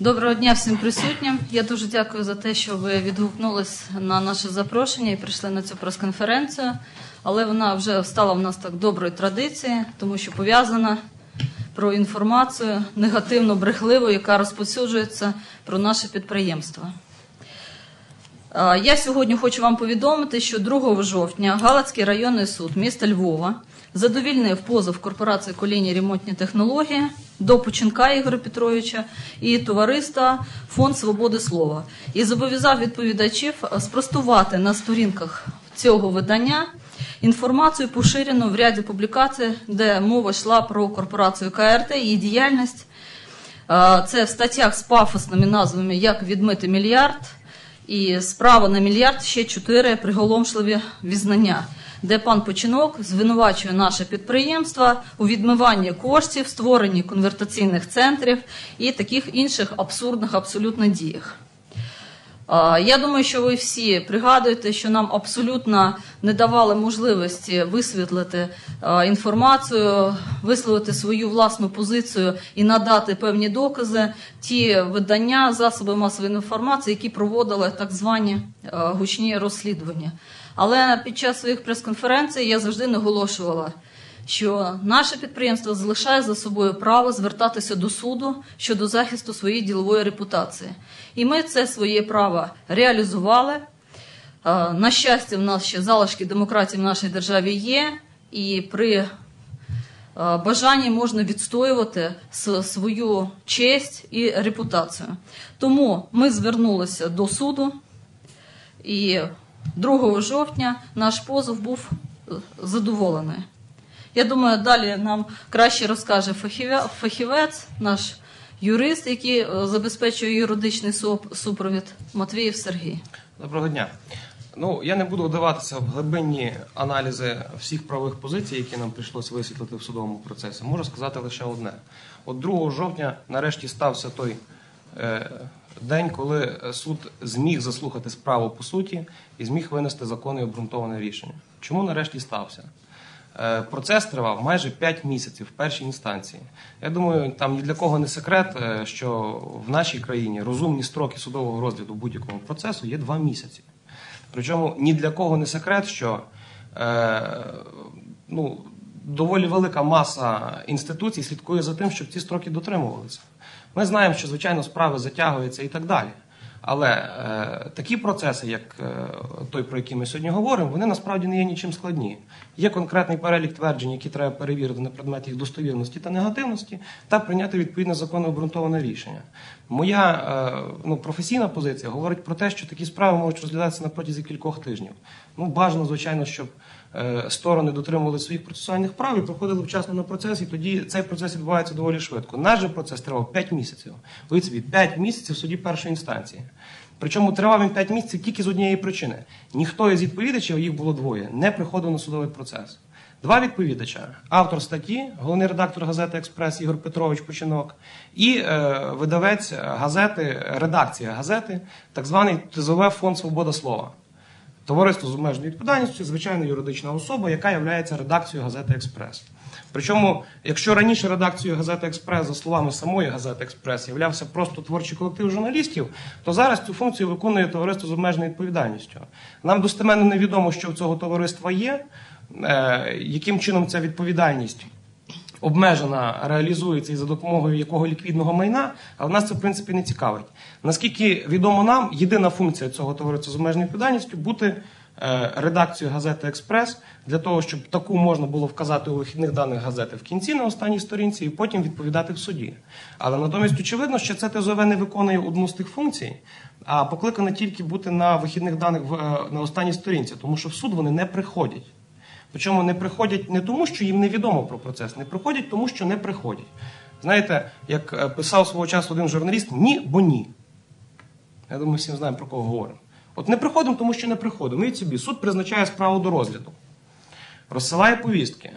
Доброго дня всім присутнім. Я дуже дякую за те, що ви відгукнулись на наше запрошення і прийшли на цю прес-конференцію. Але вона вже стала в нас так доброю традицією, тому що пов'язана про інформацію негативно брехливу, яка розповсюджується про наше підприємство. Я сьогодні хочу вам повідомити, що 2 жовтня Галицький районний суд міста Львова задовільнив позов корпорації колінії ремонтні технології до Починка Ігоря Петровича і товариства Фонд свободи слова і зобов'язав відповідачів спростувати на сторінках цього видання інформацію, поширену в ряді публікацій, де мова йшла про корпорацію КРТ, її діяльність. Е, Це в статтях з пафосними назвами Як відмити мільярд і справа на мільярд ще чотири приголомшливі візнання, де пан Починок звинувачує наше підприємство у відмиванні коштів, створенні конвертаційних центрів і таких інших абсурдних абсолютно діях. Я думаю, що ви всі пригадуєте, що нам абсолютно не давали можливості висвітлити інформацію, висловити свою власну позицію і надати певні докази ті видання, засоби масової інформації, які проводили так звані гучні розслідування. Але під час своїх прес-конференцій я завжди наголошувала що наше підприємство залишає за собою право звертатися до суду щодо захисту своєї ділової репутації. І ми це своє право реалізували. Е, На щастя, в нас ще залишки демократії в нашій державі є, і при е, бажанні можна відстоювати свою честь і репутацію. Тому ми звернулися до суду, і 2 жовтня наш позов був е, задоволений. Я думаю, далі нам краще розкаже фахівець, наш юрист, який е, забезпечує юридичний супровід Матвіїв Сергій. Доброго дня. Ну, я не буду вдаватися в глибинні аналізи всіх правових позицій, які нам прийшлося висвітлити в судовому процесі. Можу сказати лише одне: от 2 жовтня нарешті стався той е, день, коли суд зміг заслухати справу по суті і зміг винести законне і обґрунтоване рішення. Чому нарешті стався? Е, Процес тривав майже 5 місяців в першій інстанції. Я думаю, там ні для кого не секрет, е, що в нашій країні розумні строки судового розгляду будь-якого процесу є 2 місяці. Причому ні для кого не секрет, що е, ну, доволі велика маса інституцій слідкує за тим, щоб ці строки дотримувалися. Ми знаємо, що звичайно справи затягуються і так далі. Але е, такі процеси, як е, той, про який ми сьогодні говоримо, вони насправді не є нічим складні. Є конкретний перелік тверджень, які треба перевірити на предмет їх достовірності та негативності, та прийняти відповідне законно обґрунтоване рішення. Моя е, ну, професійна позиція говорить про те, що такі справи можуть розглядатися на протязі кількох тижнів. Ну, бажано, звичайно, щоб сторони дотримували своїх процесуальних прав і проходили вчасно на процес, і тоді цей процес відбувається доволі швидко. Наш же процес тривав 5 місяців. Уявіть собі, 5 місяців в суді першої інстанції. Причому тривав він 5 місяців тільки з однієї причини. Ніхто із відповідачів, їх було двоє, не приходив на судовий процес. Два відповідача: автор статті, головний редактор газети Експрес Ігор Петрович Починок, і е, видавець газети, редакція газети, так званий ТЗВ Фонд Свобода Слова. Товариство з обмеженою відповідальністю, звичайно, юридична особа, яка є редакцією газети Експрес. Причому, якщо раніше редакцією газети Експрес, за словами самої газети Експрес, являвся просто творчий колектив журналістів, то зараз цю функцію виконує товариство з обмеженою відповідальністю. Нам достеменно невідомо, що в цього товариства є, е, яким чином ця відповідальність обмежена реалізується і за допомогою якого ліквідного майна, але нас це в принципі не цікавить. Наскільки відомо нам, єдина функція цього товариства з обмеженою відповідальністю бути е, редакцією газети Експрес для того, щоб таку можна було вказати у вихідних даних газети в кінці на останній сторінці, і потім відповідати в суді. Але натомість очевидно, що це ТЗОВ не виконує одну з тих функцій, а покликане тільки бути на вихідних даних е, на останній сторінці, тому що в суд вони не приходять. Причому не приходять не тому, що їм невідомо про процес, не приходять, тому що не приходять. Знаєте, як е, писав свого часу один журналіст, ні, бо ні. Я думаю, всім знаємо, про кого говоримо. От не приходимо, тому що не приходимо. Уявіть собі, суд призначає справу до розгляду, розсилає повістки.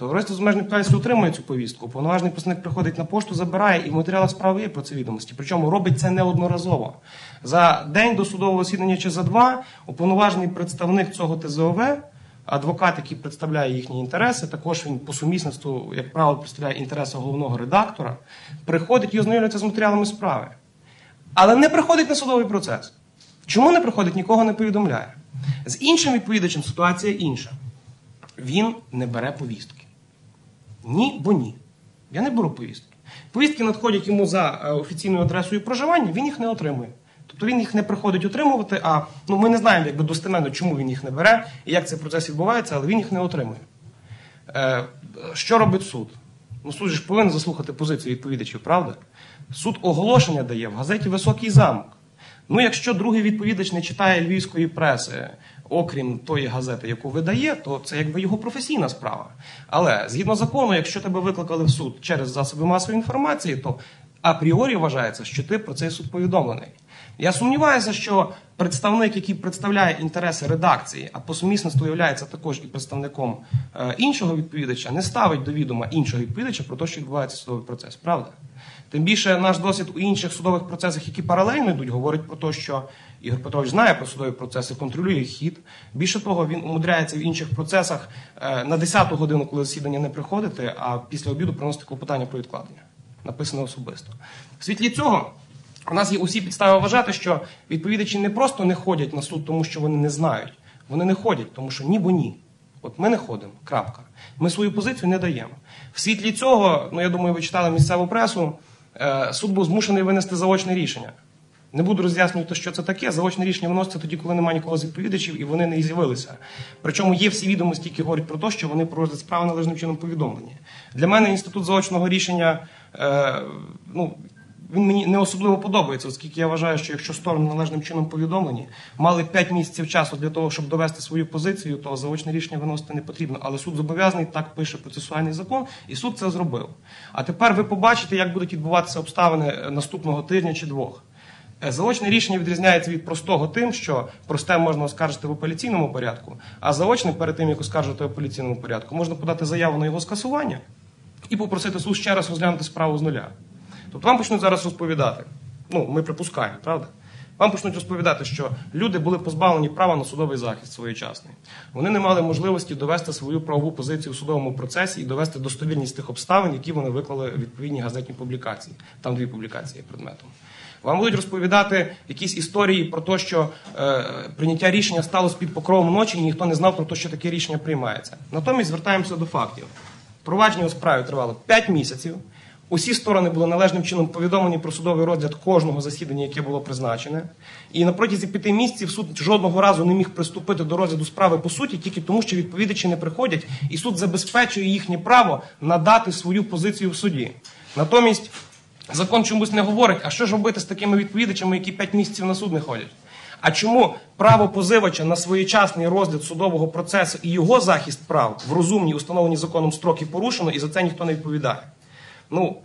Товариство з обмеженою відповідальністю отримує цю повістку. Повноважний представник приходить на пошту, забирає і в справи є про це відомості. Причому робить це неодноразово. За день до судового засідання чи за два уповноважений представник цього ТЗОВ, адвокат, який представляє їхні інтереси, також він по сумісництву, як правило, представляє інтереси головного редактора, приходить і ознайомлюється з матеріалами справи. але не приходить на судовий процес. Чому не приходить, нікого не повідомляє. З іншим відповідачем ситуація інша. Він не бере повістки. Ні, бо ні. Я не беру повістки. Повістки надходять йому за е, офіційною адресою проживання, він їх не отримує. Тобто він їх не приходить отримувати, а ну, ми не знаємо якби достеменно, чому він їх не бере і як цей процес відбувається, але він їх не отримує. Е, що робить суд? Ну, суд ж повинен заслухати позицію відповідачів, правда? Суд оголошення дає в газеті Високий замок. Ну, якщо другий відповідач не читає львівської преси, окрім тої газети, яку видає, то це якби його професійна справа. Але згідно закону, якщо тебе викликали в суд через засоби масової інформації, то апріорі вважається, що ти про цей суд повідомлений. Я сумніваюся, що представник, який представляє інтереси редакції, а по сумісництву є також і представником е, іншого відповідача, не ставить до відома іншого відповідача про те, що відбувається судовий процес. Правда? Тим більше наш досвід у інших судових процесах, які паралельно йдуть, говорить про те, що Ігор Петрович знає про судові процеси, контролює хід. Більше того, він умудряється в інших процесах е, на 10-ту годину, коли засідання не приходити, а після обіду приносити клопотання про відкладення. Написано особисто. В світлі цього. У нас є усі підстави вважати, що відповідачі не просто не ходять на суд, тому що вони не знають. Вони не ходять, тому що ні, бо ні. От ми не ходимо. Крапка. Ми свою позицію не даємо. В світлі цього, ну я думаю, ви читали місцеву пресу. Е, суд був змушений винести заочне рішення. Не буду роз'яснювати, що це таке. Заочне рішення виноситься тоді, коли немає нікого з відповідачів, і вони не з'явилися. Причому є всі відомості, які говорять про те, що вони про розгляд справи належним чином повідомлені. Для мене інститут заочного рішення, е, ну він мені не особливо подобається, оскільки я вважаю, що якщо сторони належним чином повідомлені, мали 5 місяців часу для того, щоб довести свою позицію, то заочне рішення виносити не потрібно. Але суд зобов'язаний, так пише процесуальний закон, і суд це зробив. А тепер ви побачите, як будуть відбуватися обставини наступного тижня чи двох. Е, заочне рішення відрізняється від простого тим, що просте можна оскаржити в апеляційному порядку, а заочне перед тим, як оскаржити в апеляційному порядку, можна подати заяву на його скасування і попросити суд ще раз розглянути справу з нуля. Тобто вам почнуть зараз розповідати. Ну, ми припускаємо, правда? Вам почнуть розповідати, що люди були позбавлені права на судовий захист своєчасний. Вони не мали можливості довести свою правову позицію в судовому процесі і довести достовірність тих обставин, які вони виклали в відповідні газетні публікації. Там дві публікації предметом. Вам будуть розповідати якісь історії про те, що е, прийняття рішення сталося під покровом ночі, і ніхто не знав про те, що таке рішення приймається. Натомість звертаємося до фактів. Провадження у справі тривало 5 місяців. Усі сторони були належним чином повідомлені про судовий розгляд кожного засідання, яке було призначене. І на протязі п'яти місяців суд жодного разу не міг приступити до розгляду справи по суті, тільки тому, що відповідачі не приходять, і суд забезпечує їхнє право надати свою позицію в суді. Натомість закон чомусь не говорить, а що ж робити з такими відповідачами, які п'ять місяців на суд не ходять. А чому право позивача на своєчасний розгляд судового процесу і його захист прав в розумній установленій законом строки порушено, і за це ніхто не відповідає? Ну,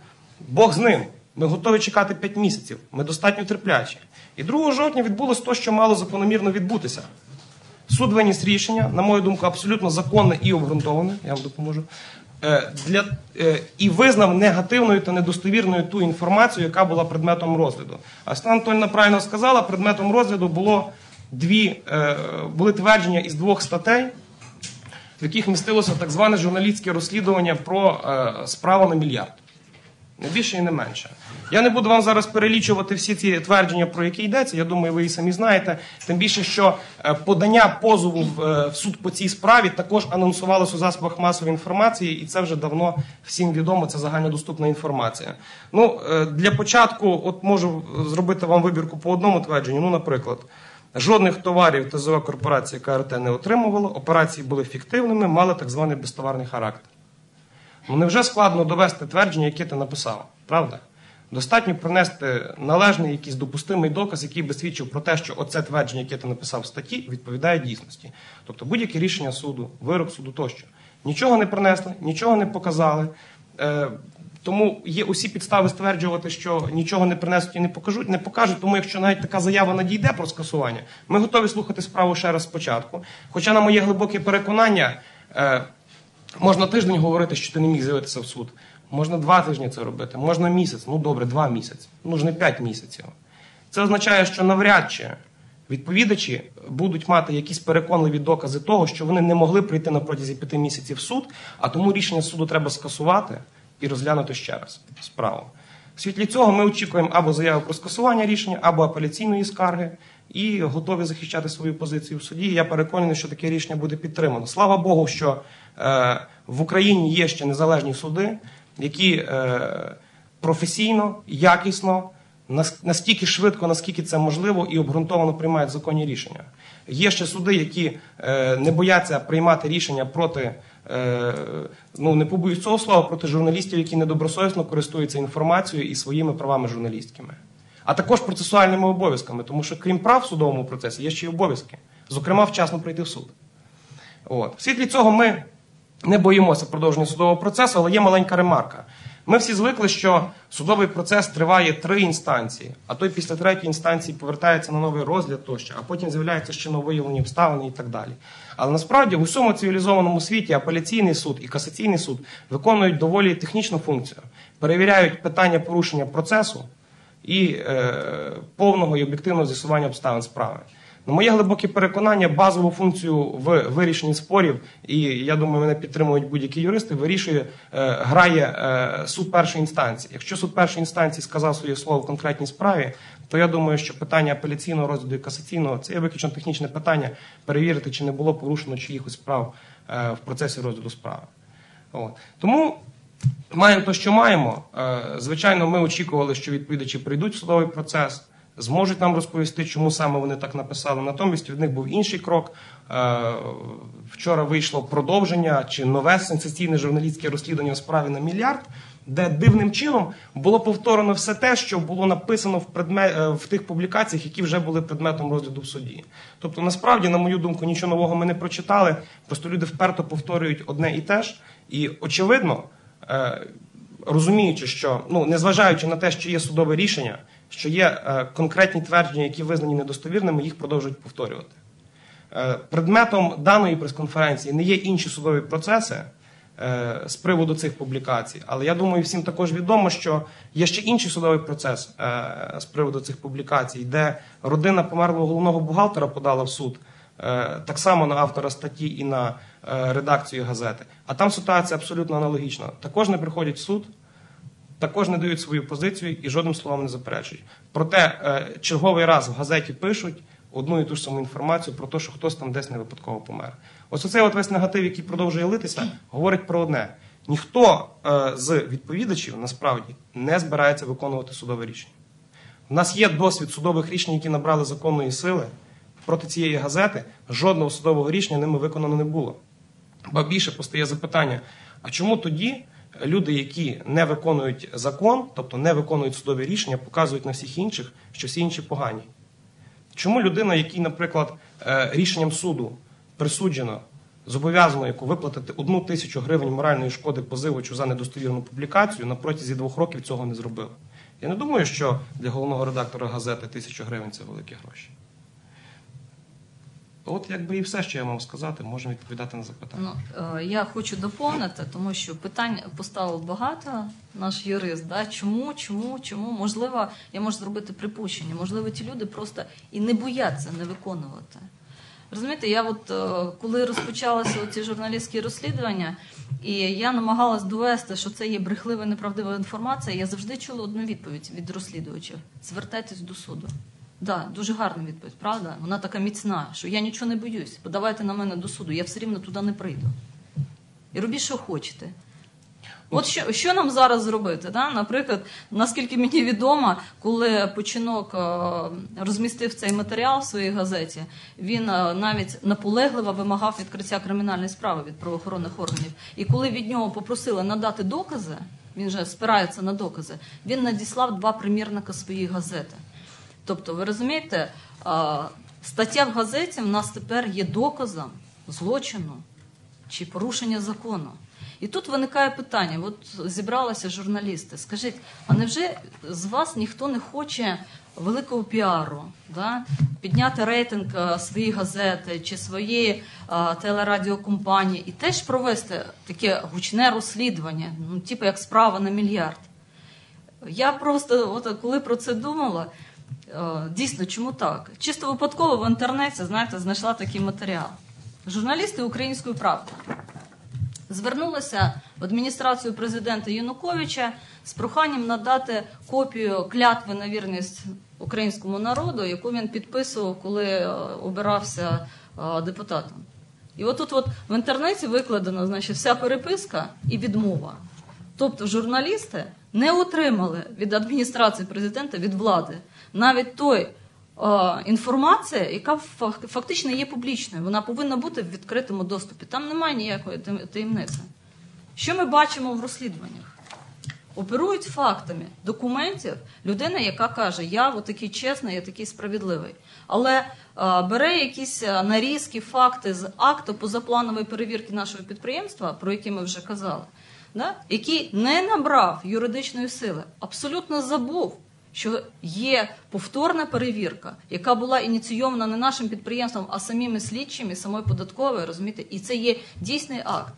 Бог з ним. Ми готові чекати 5 місяців. Ми достатньо терплячі. І 2 жовтня відбулося те, що мало закономірно відбутися. Суд виніс рішення, на мою думку, абсолютно законне і обґрунтоване, я вам допоможу, е, для, е, і визнав негативною та недостовірною ту інформацію, яка була предметом розгляду. А Стан правильно сказала, предметом розгляду було дві, е, були твердження із двох статей, в яких містилося так зване журналістське розслідування про справу на мільярд. Не більше і не менше. Я не буду вам зараз перелічувати всі ці твердження, про які йдеться. Я думаю, ви і самі знаєте. Тим більше, що е, подання позову в, е, суд по цій справі також анонсувалося у засобах масової інформації, і це вже давно всім відомо. Це загальнодоступна інформація. Ну е, для початку, от можу зробити вам вибірку по одному твердженню. Ну, наприклад. Жодних товарів ТЗО корпорації КРТ не отримувало, операції були фіктивними, мали так званий безтоварний характер. Ну невже складно довести твердження, яке ти написав, правда? Достатньо принести належний якийсь допустимий доказ, який би свідчив про те, що оце твердження, яке ти написав в статті, відповідає дійсності. Тобто будь-яке рішення суду, вирок суду тощо. Нічого не принесли, нічого не показали. Е, тому є усі підстави стверджувати, що нічого не принесуть і не покажуть, не покажуть. Тому, якщо навіть така заява надійде про скасування, ми готові слухати справу ще раз спочатку. Хоча, на моє глибоке переконання, е, Можна тиждень говорити, що ти не міг з'явитися в суд. Можна два тижні це робити, можна місяць. Ну добре, два місяці. Ну ж не п'ять місяців. Це означає, що навряд чи відповідачі будуть мати якісь переконливі докази того, що вони не могли прийти на протязі п'яти місяців в суд, а тому рішення суду треба скасувати і розглянути ще раз справу. В світлі цього ми очікуємо або заяву про скасування рішення, або апеляційної скарги, і готові захищати свою позицію в суді. Я переконаний, що таке рішення буде підтримано. Слава Богу, що е, в Україні є ще незалежні суди, які е, професійно, якісно, настільки швидко, наскільки це можливо, і обґрунтовано приймають законні рішення. Є ще суди, які е, не бояться приймати рішення проти, е, ну не побоюсь цього слова, проти журналістів, які недобросовісно користуються інформацією і своїми правами журналістськими, а також процесуальними обов'язками, тому що крім прав в судовому процесі є ще й обов'язки, зокрема, вчасно прийти в суд. От. В світлі цього ми не боїмося продовження судового процесу, але є маленька ремарка. Ми всі звикли, що судовий процес триває три інстанції, а той після третьої інстанції повертається на новий розгляд тощо, а потім з'являються ще нововиявлені обставини і так далі. Але насправді в усьому цивілізованому світі апеляційний суд і касаційний суд виконують доволі технічну функцію, перевіряють питання порушення процесу і е, повного і об'єктивного з'ясування обставин справи. На моє глибоке переконання, базову функцію в вирішенні спорів, і я думаю, мене підтримують будь-які юристи, вирішує, е, грає е, суд першої інстанції. Якщо суд першої інстанції сказав своє слово в конкретній справі, то я думаю, що питання апеляційного розгляду і касаційного це є виключно технічне питання перевірити, чи не було порушено чиїхось справ е, в процесі розгляду справи. От. Тому маємо те, що маємо. Е, Звичайно, ми очікували, що відповідачі прийдуть в судовий процес, зможуть нам розповісти, чому саме вони так написали. Натомість від них був інший крок. Е, Вчора вийшло продовження чи нове сенсаційне журналістське розслідування у справі на мільярд. Де дивним чином було повторено все те, що було написано в предме... е, в тих публікаціях, які вже були предметом розгляду в суді. Тобто, насправді, на мою думку, нічого нового ми не прочитали. Просто люди вперто повторюють одне і те ж. І очевидно, розуміючи, що ну незважаючи на те, що є судове рішення, що є е, конкретні твердження, які визнані недостовірними, їх продовжують повторювати. Е, Предметом даної прес-конференції не є інші судові процеси е, з приводу цих публікацій, але я думаю, всім також відомо, що є ще інший судовий процес е, з приводу цих публікацій, де родина померлого головного бухгалтера подала в суд е, так само на автора статті і на е, редакцію газети. А там ситуація абсолютно аналогічна. Також не приходять в суд, також не дають свою позицію і жодним словом не заперечують. Проте е, черговий раз в газеті пишуть одну і ту ж саму інформацію про те, що хтось там десь не випадково помер. Ось оцей от весь негатив, який продовжує литися, говорить про одне: ніхто е, з відповідачів насправді не збирається виконувати судове рішення. У нас є досвід судових рішень, які набрали законної сили. Проти цієї газети жодного судового рішення ними виконано не було. Ба більше постає запитання: а чому тоді люди, які не виконують закон, тобто не виконують судові рішення, показують на всіх інших, що всі інші погані? Чому людина, якій, наприклад, е, рішенням суду присуджено, зобов'язано яку виплатити одну тисячу гривень моральної шкоди позивачу за недостовірну публікацію, на протязі двох років цього не зробила? Я не думаю, що для головного редактора газети тисяча гривень це великі гроші. От якби і все, що я мав сказати, можемо відповідати на запитання. Ну, е, я хочу доповнити, тому що питань поставив багато наш юрист. Да? Чому, чому, чому? Можливо, я можу зробити припущення. Можливо, ті люди просто і не бояться не виконувати. Розумієте, я от е, коли розпочалися ці журналістські розслідування, і я намагалась довести, що це є брехлива неправдива інформація, я завжди чула одну відповідь від розслідувачів: звертайтесь до суду. Да, дуже гарна відповідь, правда? Вона така міцна, що я нічого не боюсь. Подавайте на мене до суду, я все рівно туди не прийду. І робіть, що хочете. От що, що нам зараз зробити? Да? Наприклад, наскільки мені відомо, коли починок е, розмістив цей матеріал в своїй газеті, він е, навіть наполегливо вимагав відкриття кримінальної справи від правоохоронних органів. І коли від нього попросили надати докази, він же спирається на докази, він надіслав два примірника своєї газети. Тобто, ви розумієте, стаття в газеті в нас тепер є доказом злочину чи порушення закону. І тут виникає питання: от зібралися журналісти. Скажіть, а невже з вас ніхто не хоче великого піару, да? підняти рейтинг своєї газети чи своєї а, телерадіокомпанії і теж провести таке гучне розслідування, ну, типу як справа на мільярд? Я просто, от коли про це думала, е, дійсно, чому так? Чисто випадково в інтернеті, знаєте, знайшла такий матеріал. Журналісти української правди звернулися в адміністрацію президента Януковича з проханням надати копію клятви на вірність українському народу, яку він підписував, коли е, обирався е, депутатом. І отут от в інтернеті викладена значить, вся переписка і відмова. Тобто журналісти не отримали від адміністрації президента від влади навіть той е, інформація, яка фактично є публічною. Вона повинна бути в відкритому доступі. Там немає ніякої таємниці. Що ми бачимо в розслідуваннях? Оперують фактами документів людина, яка каже, я отакий чесний, я такий справедливий. Але а, бере якісь нарізки, факти з акту позапланової перевірки нашого підприємства, про які ми вже казали, да? який не набрав юридичної сили, абсолютно забув, що є повторна перевірка, яка була ініційована не нашим підприємством, а самими слідчими, самою податковою, розумієте, і це є дійсний акт.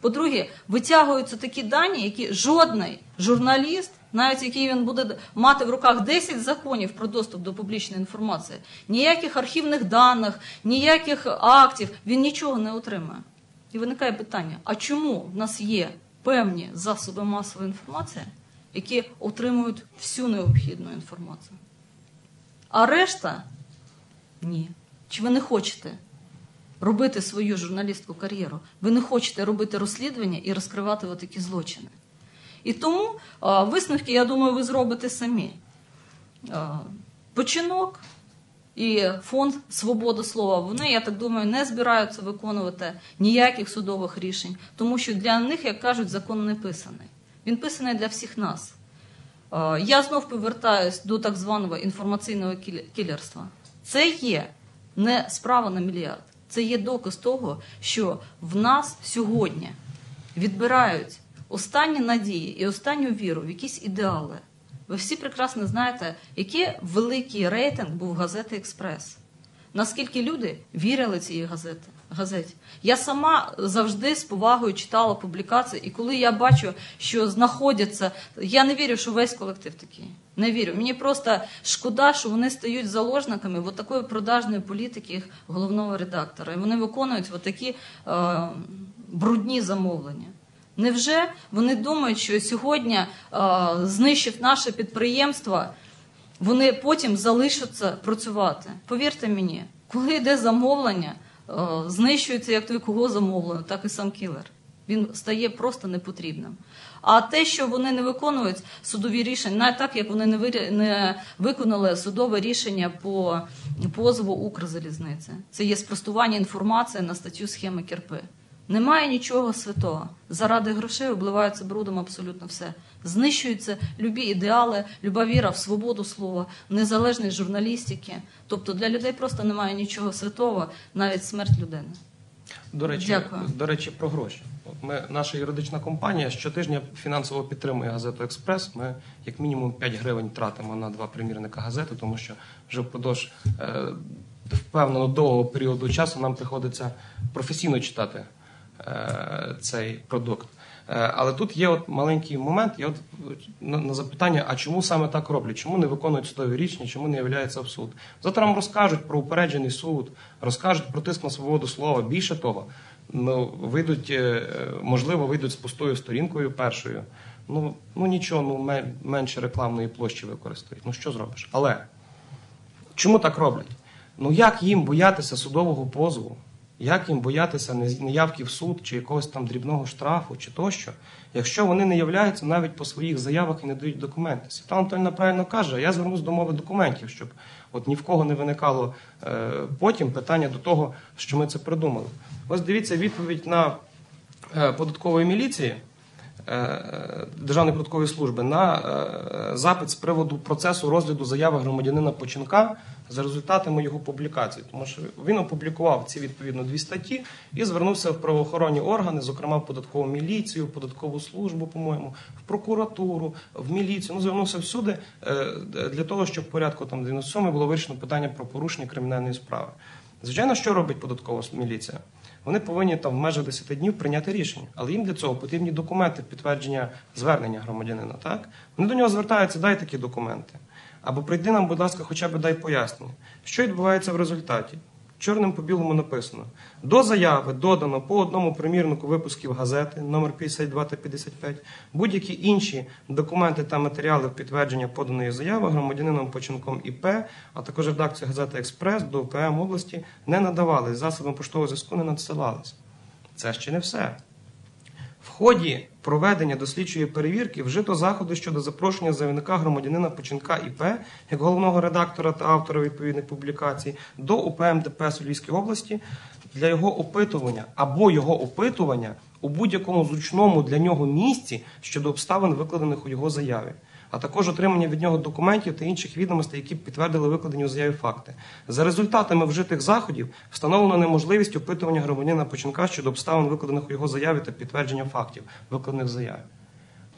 По-друге, витягуються такі дані, які жодний журналіст, навіть який він буде мати в руках 10 законів про доступ до публічної інформації, ніяких архівних даних, ніяких актів, він нічого не отримає. І виникає питання: а чому в нас є певні засоби масової інформації, які отримують всю необхідну інформацію? А решта ні. Чи ви не хочете робити свою журналістську кар'єру? Ви не хочете робити розслідування і розкривати такі злочини. І тому висновки, я думаю, ви зробите самі. Починок і фонд Свобода слова, вони, я так думаю, не збираються виконувати ніяких судових рішень, тому що для них, як кажуть, закон не писаний. Він писаний для всіх нас. Е, Я знов повертаюсь до так званого інформаційного кілерства. Це є не справа на мільярд. Це є доказ того, що в нас сьогодні відбирають останні надії і останню віру в якісь ідеали. Ви всі прекрасно знаєте, який великий рейтинг був газети Експрес. Наскільки люди вірили цій газеті, газеті. Я сама завжди з повагою читала публікації, і коли я бачу, що знаходяться, я не вірю, що весь колектив такий. Не вірю. Мені просто шкода, що вони стають заложниками от такої продажної політики їх головного редактора. І вони виконують от такі е, брудні замовлення. Невже вони думають, що сьогодні, е, знищив наше підприємство, вони потім залишаться працювати. Повірте мені, коли йде замовлення, е, знищується як той кого замовлено, так і сам кілер. Він стає просто непотрібним. А те, що вони не виконують судові рішення, навіть так як вони не не виконали судове рішення по позову Укрзалізниці, це є спростування інформації на статтю схеми Кірпи. Немає нічого святого. Заради грошей обливається брудом абсолютно все. Знищуються любі ідеали, люба віра в свободу слова, незалежність журналістики. Тобто для людей просто немає нічого святого, навіть смерть людини. До речі, Дякую. до речі, про гроші. От Ми, наша юридична компанія щотижня фінансово підтримує газету Експрес. Ми як мінімум 5 гривень тратимо на два примірника газети, тому що вже впродовж е, впевнено довгого періоду часу нам приходиться професійно читати цей продукт. Е, Але тут є от маленький момент. Я от на, запитання, а чому саме так роблять? Чому не виконують судові рішення, чому не являється в суд? Завтра вам розкажуть про упереджений суд, розкажуть про тиск на свободу слова. Більше того, ну вийдуть, е, е, можливо, вийдуть з пустою сторінкою першою. Ну, ну нічого, ну менше рекламної площі використають. Ну що зробиш? Але чому так роблять? Ну як їм боятися судового позову? Як їм боятися неявки в суд чи якогось там дрібного штрафу чи тощо, якщо вони не являються навіть по своїх заявах і не дають документи? Світлана Анатольовна правильно каже, я звернусь до мови документів, щоб от ні в кого не виникало е, потім питання до того, що ми це придумали. Ось дивіться відповідь на е, податкової міліції. Е, Державної податкової служби на е, запит з приводу процесу розгляду заяви громадянина Поченка за результатами його публікації, тому що він опублікував ці відповідно дві статті і звернувся в правоохоронні органи, зокрема в податкову міліцію, в податкову службу, по-моєму, в прокуратуру, в міліцію. Ну звернувся всюди е, для того, щоб в порядку там 97 було вирішено питання про порушення кримінальної справи. Звичайно, що робить податкова міліція? Вони повинні там в межах 10 днів прийняти рішення, але їм для цього потрібні документи підтвердження звернення громадянина. Так вони до нього звертаються, дай такі документи. Або прийди нам, будь ласка, хоча б дай пояснення, що відбувається в результаті. Чорним по білому написано: до заяви додано по одному примірнику випусків газети номер 52 та 55, будь-які інші документи та матеріали підтвердження поданої заяви громадянином починком ІП, а також редакцію газети Експрес до УПМ області не надавались, засобам поштового зв'язку не надсилались. Це ще не все. В ході проведення дослідчої перевірки вжито заходи щодо запрошення заявника громадянина Починка ІП як головного редактора та автора відповідних публікацій до УПМДП Львівській області для його опитування або його опитування у будь-якому зручному для нього місці щодо обставин, викладених у його заяві, а також отримання від нього документів та інших відомостей, які підтвердили викладені у заяві факти. За результатами вжитих заходів встановлено неможливість опитування громадянина Починка щодо обставин, викладених у його заяві та підтвердження фактів, викладених в заяві.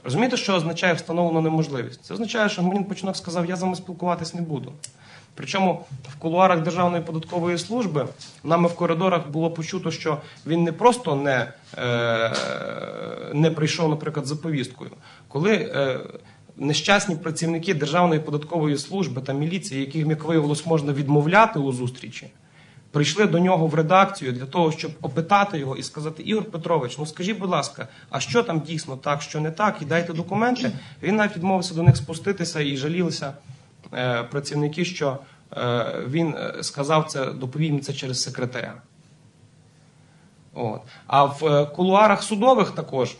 Розумієте, що означає встановлено неможливість? Це означає, що громадянин Починок сказав, я з вами спілкуватись не буду. Причому в кулуарах Державної податкової служби нами в коридорах було почуто, що він не просто не, е, не прийшов, наприклад, за повісткою. Коли е, нещасні працівники Державної податкової служби та міліції, яких, як виявилось, можна відмовляти у зустрічі, прийшли до нього в редакцію для того, щоб опитати його і сказати: Ігор Петрович, ну скажіть, будь ласка, а що там дійсно так, що не так, і дайте документи. Він навіть відмовився до них спуститися і жалілися е, працівники, що е, він е, сказав це, доповів їм це через секретаря. От. А в е, кулуарах судових також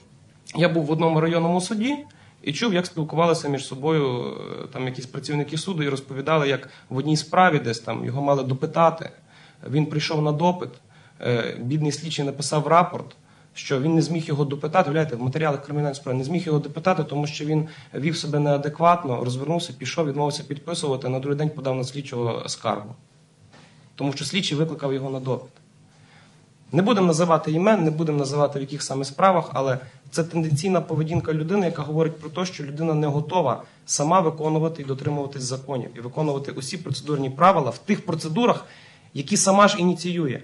я був в одному районному суді і чув, як спілкувалися між собою е, там якісь працівники суду і розповідали, як в одній справі десь там його мали допитати. Він прийшов на допит, е, бідний слідчий написав рапорт, що він не зміг його допитати. Вляєте, в матеріалах кримінальної справи не зміг його допитати, тому що він вів себе неадекватно, розвернувся, пішов, відмовився підписувати, на другий день подав на слідчого скаргу. Тому що слідчий викликав його на допит. Не будемо називати імен, не будемо називати в яких саме справах, але це тенденційна поведінка людини, яка говорить про те, що людина не готова сама виконувати і дотримуватись законів, і виконувати усі процедурні правила в тих процедурах, які сама ж ініціює.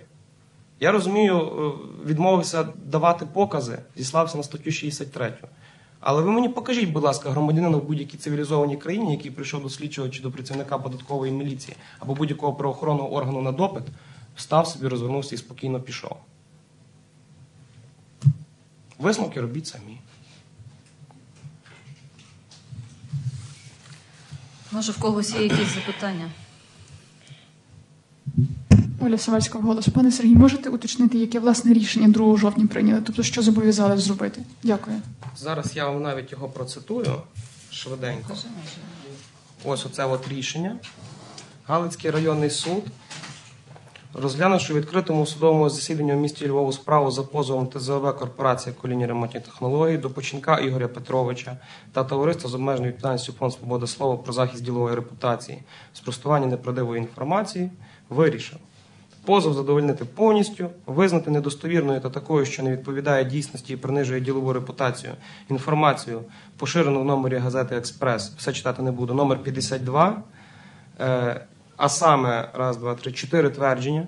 Я розумію, е, відмовився давати покази, зіслався на статтю 63. Але ви мені покажіть, будь ласка, громадянина в будь-якій цивілізованій країні, який прийшов до слідчого чи до працівника податкової міліції або будь-якого правоохоронного органу на допит, встав собі, розвернувся і спокійно пішов. Висновки робіть самі. Може, в когось є якісь запитання? Оля Савальська голос. Пане Сергій, можете уточнити, яке власне рішення 2 жовтня прийняли? Тобто, що зобов'язали зробити? Дякую. Зараз я вам навіть його процитую швиденько. Ось оце от рішення. Галицький районний суд, розглянувши відкритому судовому засіданні в місті Львову справу за позовом ТЗОВ корпорація колінні ремонтні технології до починка Ігоря Петровича та товариства з обмеженою відповідальністю Фонд Свобода Слова про захист ділової репутації, спростування неправдивої інформації, вирішив. Позов задовольнити повністю, визнати недостовірною та такою, що не відповідає дійсності і принижує ділову репутацію, інформацію, поширену в номері газети Експрес, все читати не буду, номер 52, е, а саме раз, два, три, чотири твердження,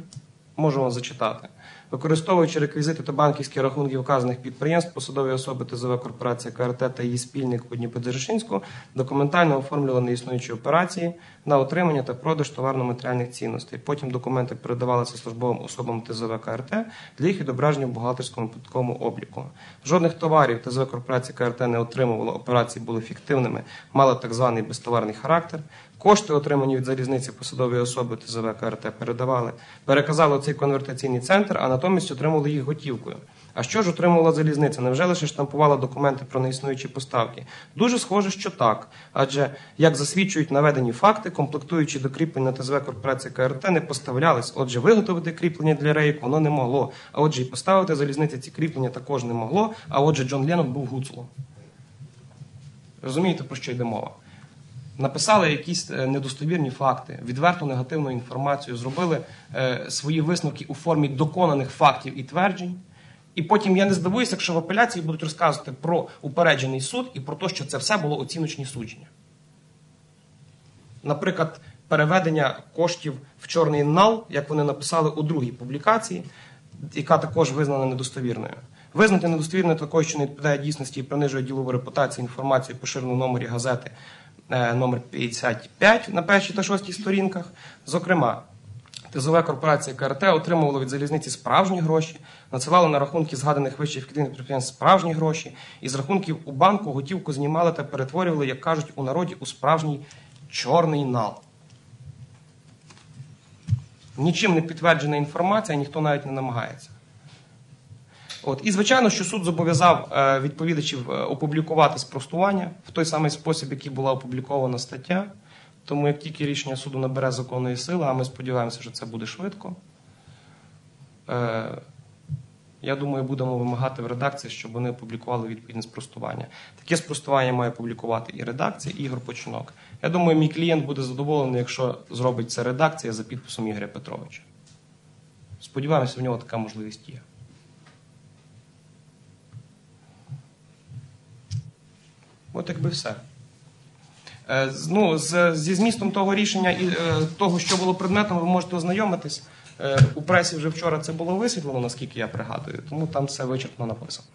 вам зачитати. Використовуючи реквізити та банківські рахунки вказаних підприємств, посадові особи ТЗВ корпорація КРТ та її спільник у Дніпропетровську документально оформлювали неіснуючі операції на отримання та продаж товарно-матеріальних цінностей. Потім документи передавалися службовим особам ТЗВ КРТ для їх відображення в бухгалтерському податковому обліку. Жодних товарів ТЗВ корпорація КРТ не отримувала, операції були фіктивними, мали так званий безтоварний характер. Кошти, отримані від залізниці посадові особи ТЗВ КРТ, передавали, переказали цей конвертаційний центр, а натомість отримали їх готівкою. А що ж отримувала залізниця? Невже лише штампувала документи про неіснуючі поставки? Дуже схоже, що так. Адже, як засвідчують наведені факти, комплектуючі до кріплення на ТЗВ корпорації КРТ не поставлялись. Отже, виготовити кріплення для рейок воно не могло. А отже, і поставити залізниці ці кріплення також не могло. А отже, Джон Леннон був гуцулом. Розумієте, про що йде мова? Написали якісь е, недостовірні факти, відверту негативну інформацію, зробили е, свої висновки у формі доконаних фактів і тверджень. І потім я не здивуюся, якщо в апеляції будуть розказувати про упереджений суд і про те, що це все було оціночні судження. Наприклад, переведення коштів в чорний нал, як вони написали у другій публікації, яка також визнана недостовірною. Визнати недостовірною такою, що не відповідає дійсності і принижує ділову репутацію інформацію, поширену в номері газети номер 55 на першій та шостій сторінках. Зокрема, ТЗВ корпорація КРТ отримувала від залізниці справжні гроші, надсилала на рахунки згаданих ефективних підприємств справжні гроші, і з рахунків у банку готівку знімали та перетворювали, як кажуть у народі, у справжній чорний нал. Нічим не підтверджена інформація, ніхто навіть не намагається. От. І звичайно, що суд зобов'язав е, відповідачів е, опублікувати спростування в той самий спосіб, який була опублікована стаття. Тому як тільки рішення суду набере законної сили, а ми сподіваємося, що це буде швидко. Е, я думаю, будемо вимагати в редакції, щоб вони опублікували відповідне спростування. Таке спростування має публікувати і редакція, і Ігор Починок. Я думаю, мій клієнт буде задоволений, якщо зробить це редакція за підписом Ігоря Петровича. Сподіваємося, в нього така можливість є. От якби все. Е, Ну, з, зі змістом того рішення і е, того, що було предметом, ви можете ознайомитись. Е, у пресі вже вчора це було висвітлено, наскільки я пригадую, тому там все вичерпно написано.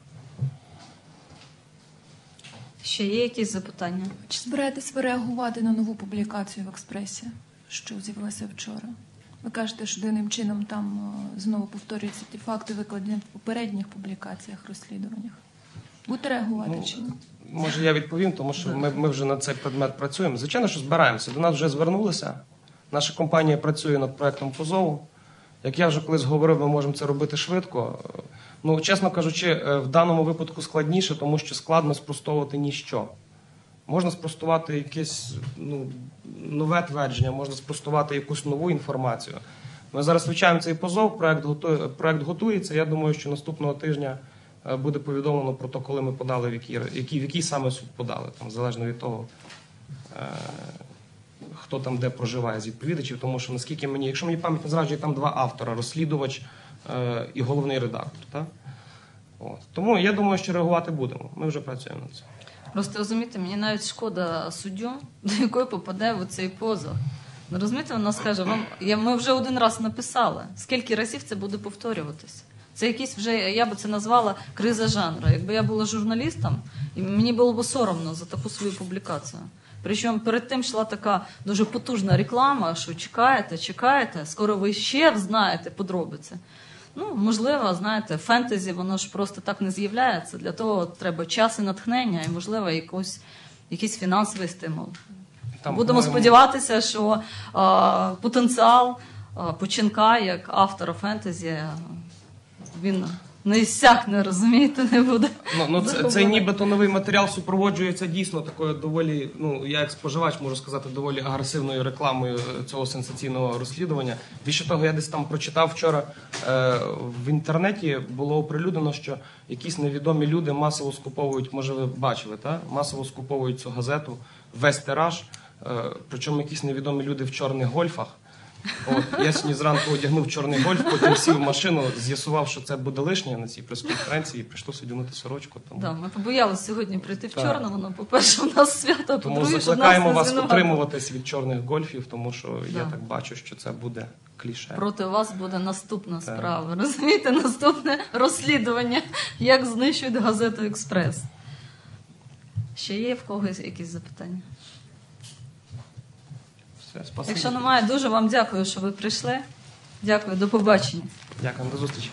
Ще є якісь запитання? Чи збираєтесь ви реагувати на нову публікацію в експресі, що з'явилася вчора? Ви кажете, що дивним чином там знову повторюються ті факти, викладені в попередніх публікаціях, розслідуваннях. Будете реагувати Ну, чи ні? Може, я відповім, тому що ми, ми вже на цей предмет працюємо. Звичайно, що збираємося. До нас вже звернулися. Наша компанія працює над проектом позову. Як я вже колись говорив, ми можемо це робити швидко. Ну, чесно кажучи, е, в даному випадку складніше, тому що складно спростовувати ніщо. Можна спростувати якесь ну, нове твердження, можна спростувати якусь нову інформацію. Ми зараз вивчаємо цей позов, проект, готує, проект готується. Я думаю, що наступного тижня буде повідомлено про те, коли ми подали, в який, який, в який саме суд подали, там, залежно від того, е, хто там де проживає з відповідачів. Тому що наскільки мені, якщо мені пам'ять не зраджує, там два автора: розслідувач е, і головний редактор. Так? От. Тому я думаю, що реагувати будемо. Ми вже працюємо над цим. Просто розумієте, мені навіть шкода суддю, до якої попаде в цей позов. Ну, розумієте, вона скаже, вам я, ми вже один раз написали. Скільки разів це буде повторюватися? Це якийсь вже, я би це назвала криза жанру. Якби я була журналістом, і мені було б соромно за таку свою публікацію. Причому перед тим йшла така дуже потужна реклама, що чекаєте, чекаєте, скоро ви ще знаєте подробиці. Ну, можливо, знаєте, фентезі, воно ж просто так не з'являється. Для того треба час і натхнення, і, можливо, якось, якийсь фінансовий стимул. Там, Будемо сподіватися, що а, потенціал а, починка як автора фентезі він не іссякне, розумієте, не буде. Ну, ну це, це нібито новий матеріал супроводжується дійсно такою доволі, ну я як споживач можу сказати, доволі агресивною рекламою цього сенсаційного розслідування. Більше того, я десь там прочитав вчора е, в інтернеті було оприлюднено, що якісь невідомі люди масово скуповують, може ви бачили, та? масово скуповують цю газету, весь тираж. Е, причому якісь невідомі люди в чорних гольфах. От, я сьогодні зранку одягнув чорний гольф, потім сів в машину, з'ясував, що це буде лишнє на цій прес-конференції, і прийшлося одягнути сорочку. Тому, Да, ми побоялися сьогодні прийти в Так. чорному. Ну, по-перше, у нас свято, а тому по-друге, щоб закликаємо не вас звинуватили. утримуватись від чорних гольфів, тому що я Да. так бачу, що це буде кліше. Проти вас буде наступна Так. справа. Розумієте, наступне розслідування, як знищують газету Експрес. Ще є в когось якісь запитання? Все, спасибо. Якщо немає, дуже вам дякую, що ви прийшли. Дякую, до побачення. Дякую, до зустрічі.